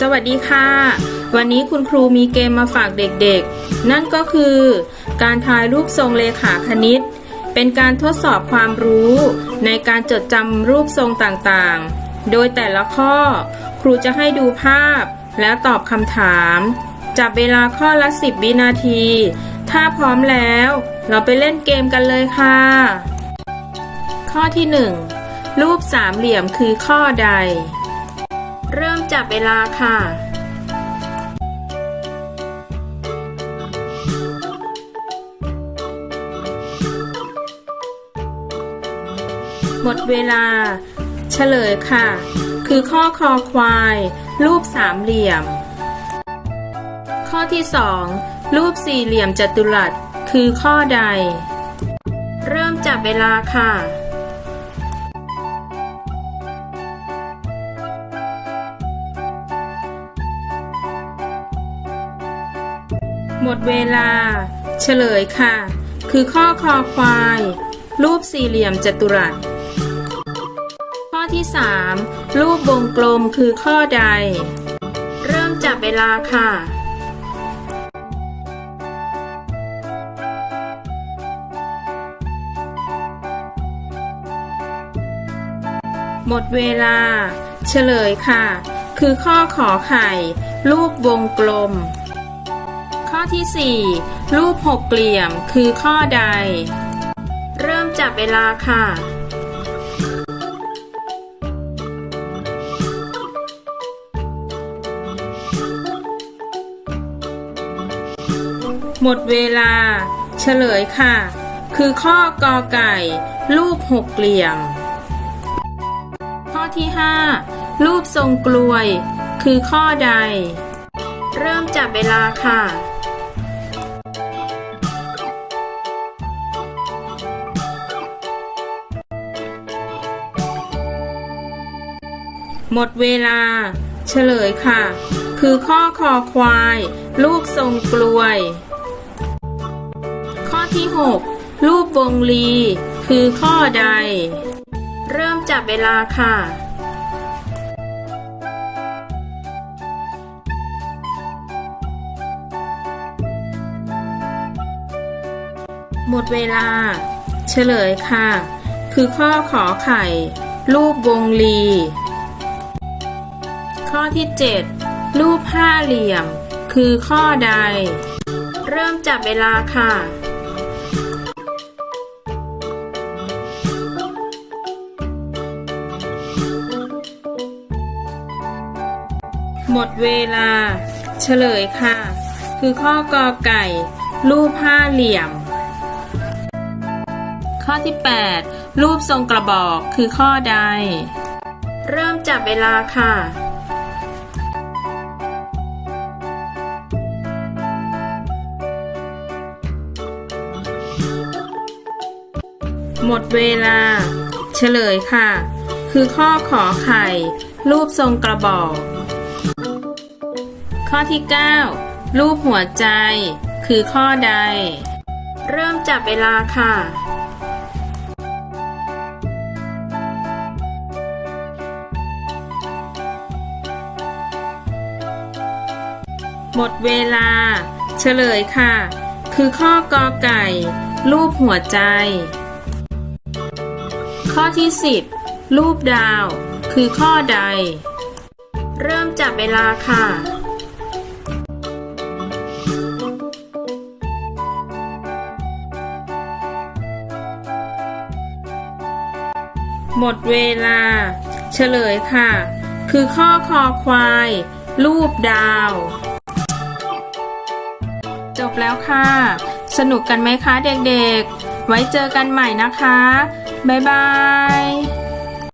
สวัสดีค่ะ วันนี้คุณครูมีเกมมาฝากเด็กๆ นั่นก็คือ การทายรูปทรงเลขาคณิต เป็นการทดสอบความรู้ในการจดจำรูปทรงต่างๆ โดยแต่ละข้อ ครูจะให้ดูภาพแล้วตอบคำถาม จับเวลาข้อละ 10 วินาที ถ้าพร้อมแล้ว เราไปเล่นเกมกันเลยค่ะ ข้อที่ 1 รูปสามเหลี่ยมคือข้อใด เริ่มจับเวลาค่ะ หมดเวลา เฉลยค่ะ คือข้อคอควาย รูปสามเหลี่ยม ข้อที่สองรูปสี่เหลี่ยมจัตุรัส คือข้อใด เริ่มจับเวลาค่ะ หมดเวลา เฉลยค่ะ คือข้อคอควาย รูปสี่เหลี่ยมจัตุรัส ข้อที่ 3 รูปวงกลมคือข้อใด เริ่มจับเวลาค่ะหมดเวลา เฉลยค่ะ คือข้อขอไข่ รูปวงกลม ข้อที่ 4 รูปหกเหลี่ยมคือข้อใด เริ่มจับเวลาค่ะ หมดเวลา เฉลยค่ะ คือข้อกอไก่ รูปหกเหลี่ยม ข้อที่ 5 รูปทรงกลวย คือข้อใดเริ่มจับเวลาค่ะ หมดเวลา เฉลยค่ะ คือข้อคอควายรูปทรงกลวย ข้อที่ 6 รูปวงลี คือข้อใด เริ่มจับเวลาค่ะหมดเวลา เฉลยค่ะ คือข้อขอไข่ รูปวงลี ที่ 7 รูปห้าเหลี่ยม คือข้อใด เริ่มจับเวลาค่ะ หมดเวลา เฉลยค่ะ คือข้อกอไก่ รูปห้าเหลี่ยม ข้อที่ 8 รูปทรงกระบอกคือข้อใดเริ่มจับเวลาค่ะ หมดเวลา เฉลยค่ะ คือข้อขอไข่ รูปทรงกระบอก ข้อที่ 9 รูปหัวใจ คือข้อใด เริ่มจับเวลาค่ะหมดเวลา เฉลยค่ะ คือข้อกอไก่ รูปหัวใจ ข้อที่ 10 รูปดาว คือข้อใด เริ่มจับเวลาค่ะ หมดเวลา เฉลยค่ะ คือข้อคอควาย รูปดาว จบแล้วค่ะ สนุกกันไหมคะเด็กๆ ไว้เจอกันใหม่นะคะ บ๊ายบาย